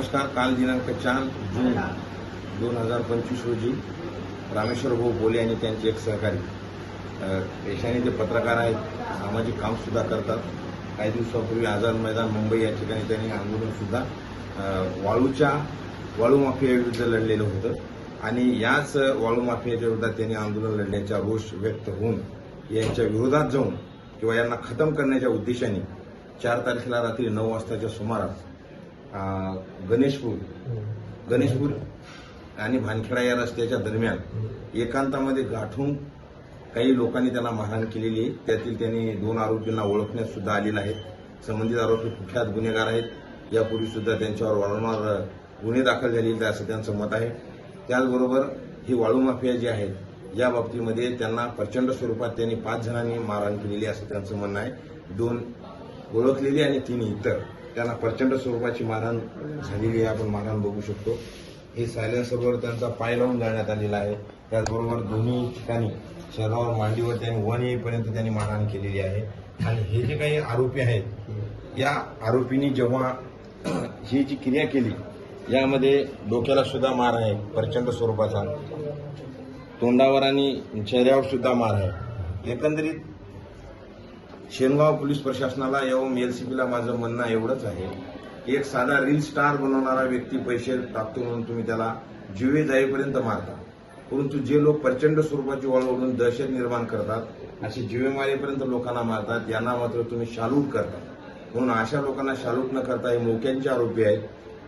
नमस्कार काल दिनांक चार जून दोन हजार पंचवीस रोजी रामेश्वर भाऊ बोले आणि त्यांचे एक सहकारी पेशाने ते पत्रकार आहेत सामाजिक काम सुद्धा करतात. काही दिवसापूर्वी आझाद मैदान मुंबई या ठिकाणी त्यांनी आंदोलन सुद्धा वाळूच्या वाळू माफियाविरुद्ध लढलेलं होतं. आणि याच वाळू माफियाच्या विरोधात त्यांनी आंदोलन लढण्याचा रोष व्यक्त होऊन यांच्या विरोधात जाऊन किंवा यांना खतम करण्याच्या उद्देशाने चार तारखेला रात्री नऊ वाजताच्या सुमारास गणेशपूर. गणेशपूर आणि भानखेडा या रस्त्याच्या दरम्यान एकांतामध्ये गाठून काही लोकांनी त्यांना मारहाण केलेली आहे. त्यातील त्यांनी दोन आरोपींना ओळखण्यात सुद्धा आलेलं आहे. संबंधित आरोपी कुख्यात गुन्हेगार आहेत. यापूर्वी सुद्धा त्यांच्यावर वारंवार गुन्हे दाखल झालेले असं त्यांचं मत आहे. त्याचबरोबर ही वाळू माफिया जी आहेत या बाबतीमध्ये त्यांना प्रचंड स्वरूपात त्यांनी पाच जणांनी मारहाण केलेली असं त्यांचं म्हणणं आहे. दोन ओळखलेली आणि तीन इतर. त्यांना प्रचंड स्वरूपाची मारहाण झालेली आहे. आपण मारहाण बघू शकतो. हे सायलेन्सरवर त्यांचा पाय लावून जाण्यात आलेला आहे. त्याचबरोबर दोन्ही ठिकाणी शहरावर मांडीवर त्यांनी वन येईपर्यंत त्यांनी मारहाण केलेली आहे. आणि हे जे काही आरोपी आहेत या आरोपींनी जेव्हा ही जी क्रिया केली यामध्ये डोक्याला सुद्धा मार आहे प्रचंड स्वरूपाचा. तोंडावर आणि चेहऱ्यावर सुद्धा मार आहे. एकंदरीत शेनगाव पोलीस प्रशासनाला एवं बीला माझं म्हणणं एवढंच आहे. एक साधा रील स्टार बनवणारा व्यक्ती पैसे टाकतो म्हणून तुम्ही त्याला जीवे जाईपर्यंत मारता. परंतु जे लोक प्रचंड स्वरूपाची वळ ओढून दहशत निर्माण करतात असे जीवे मारेपर्यंत लोकांना मारतात यांना मात्र तुम्ही शालूट करता. म्हणून अशा लोकांना शालूट न करता हे मोक्यांचे आरोपी आहेत.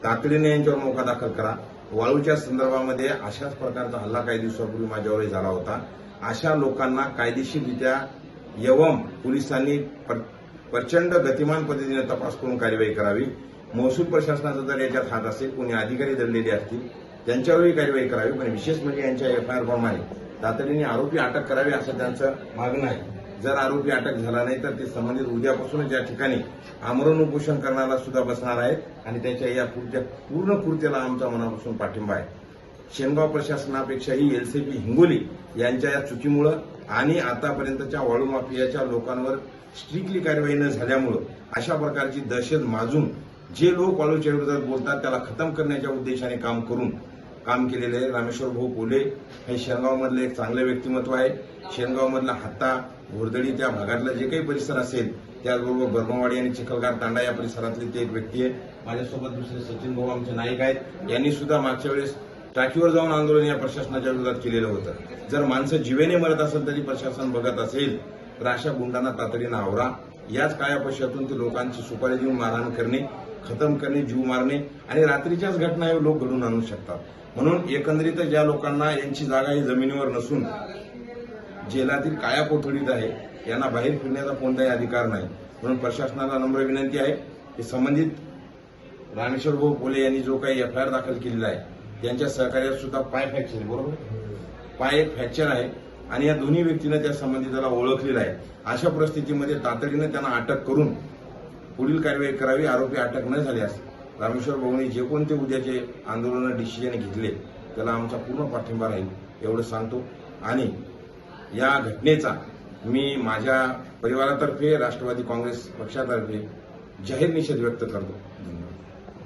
तातडीने यांच्यावर मोका दाखल करा. वाळूच्या संदर्भामध्ये अशाच प्रकारचा हल्ला काही दिवसापूर्वी माझ्यावरही झाला होता. अशा लोकांना कायदेशीररित्या यवम पोलिसांनी प्र- प्रचंड गतिमान पद्धतीने तपास करून कार्यवाही करावी. महसूल प्रशासनाचा जर याच्यात हात असेल कोणी अधिकारी दडलेले असतील त्यांच्यावरही कार्यवाही करावी. पण विशेष म्हणजे यांच्या एफआयआर प्रमाणे तातडीने आरोपी अटक करावी असं त्यांचं मागणं आहे. जर आरोपी अटक झाला नाही तर ते संबंधित उद्यापासूनच या ठिकाणी आमरण उपोषण करणारा सुद्धा बसणार आहेत आणि त्याच्या या कृत्या पूर्ण कृत्याला आमचा मनापासून पाठिंबा आहे. शेनगाव प्रशासनापेक्षाही एलसीपी हिंगोली यांच्या या चुकीमुळं आणि आतापर्यंतच्या वाळू माफियाच्या लोकांवर स्ट्रिक्टली कार्यवाही न झाल्यामुळं अशा प्रकारची दहशत माजून जे लोक वाळूच्या विरोधात बोलतात त्याला खतम करण्याच्या उद्देशाने काम करून काम केलेले आहे. रामेश्वर भाऊ पोले हे शेनगावमधलं एक चांगलं व्यक्तिमत्व आहे. शेनगावमधला हत्ता घोरदडी त्या भागातला जे काही परिसर असेल त्याचबरोबर बर्मावाडी आणि चिखलगार तांडा या परिसरातले ते एक व्यक्ती आहे. माझ्यासोबत दुसरे सचिन भाऊ आमचे नाईक आहेत. यांनी सुद्धा मागच्या वेळेस टाकीवर जाऊन आंदोलन या प्रशासनाच्या विरोधात केलेलं होतं. जर माणसं जीवेने मरत असेल तरी प्रशासन बघत असेल तर अशा गुंडांना तातडीनं आवरा. याच काळ्या ते लोकांची सुपारी देऊन मारहाण करणे खतम करणे जीव मारणे आणि रात्रीच्याच घटना हे लोक घडून आणू शकतात. म्हणून एकंदरीतच ज्या लोकांना यांची जागा ही जमिनीवर नसून जेलातील काया कोठडीत आहे यांना बाहेर फिरण्याचा कोणताही अधिकार नाही. म्हणून प्रशासनाला नम्र विनंती आहे की संबंधित रामेश्वर भाऊ पोले यांनी जो काही एफआयआर दाखल केलेला आहे त्यांच्या सहकार्यात सुद्धा पाय फ्रॅक्चर आहे, बरोबर? पाय एक फ्रॅक्चर आहे आणि या दोन्ही व्यक्तीनं त्या संबंधिताला ओळखलेलं आहे. अशा परिस्थितीमध्ये तातडीनं त्यांना अटक करून पुढील कारवाई करावी आरोपी अटक न झाल्यास रामेश्वर भाऊने जे कोणते उद्याचे आंदोलन डिसिजन घेतले त्याला आमचा पूर्ण पाठिंबा राहील एवढं सांगतो. आणि या घटनेचा मी माझ्या परिवारातर्फे राष्ट्रवादी काँग्रेस पक्षातर्फे जाहीर निषेध व्यक्त करतो. धन्यवाद